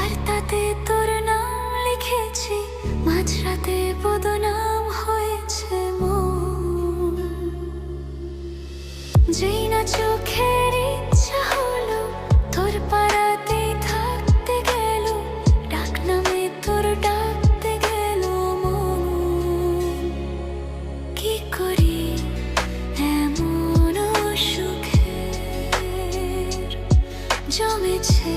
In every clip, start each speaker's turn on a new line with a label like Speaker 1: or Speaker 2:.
Speaker 1: আর তাতে তোর নাম লিখেছি, মাঝরাতে বদনাম হয়েছে মন। যেই না চোখের ইচ্ছা হলো, তোর পাড়াতে থাকতে গেল, ডাক তোর ডাকতে গেল মন। কি করি এমন সুখের জমেছে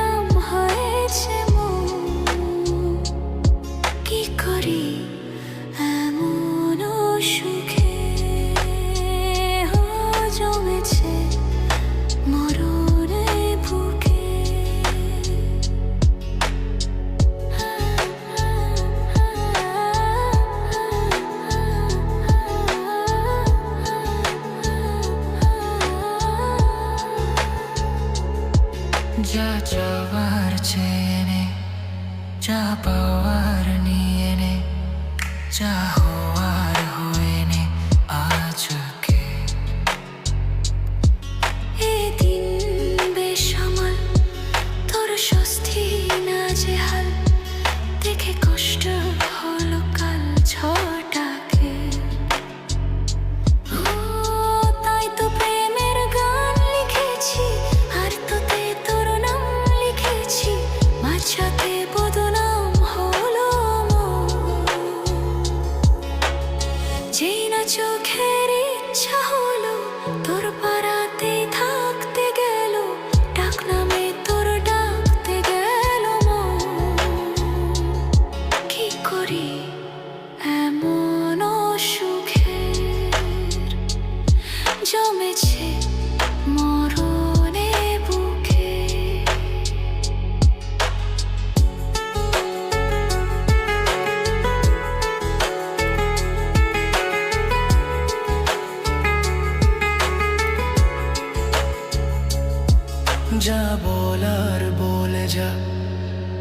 Speaker 2: যা চাওয়ার চেয়ে নে যা পাওয়ার নিয়ে নে যা
Speaker 1: যা
Speaker 2: বলার বলে যা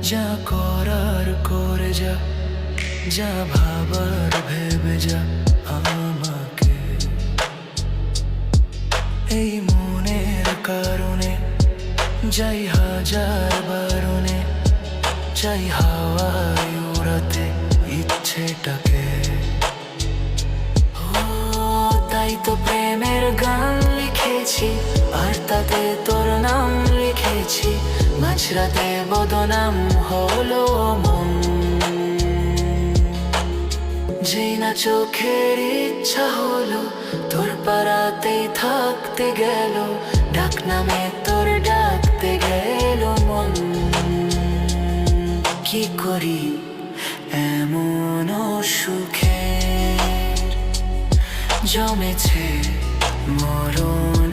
Speaker 2: যা করার করে যা যা ভাবার ভেবে যা আমাকে যাই হাজার বারণে, চাই হাওয়ায় উড়াতে ইচ্ছেটাকে। তাই তো প্রেমের গান লিখেছি, আর তাতে তোর নাম লিখেছি। মাঝরাতে বদনাম হলো মন। যেই না চোখের ইচ্ছা হলো, তোর পাড়াতেই থাকতে গেল, ডাক নামে তোর ডাকতে জমেছে মরণ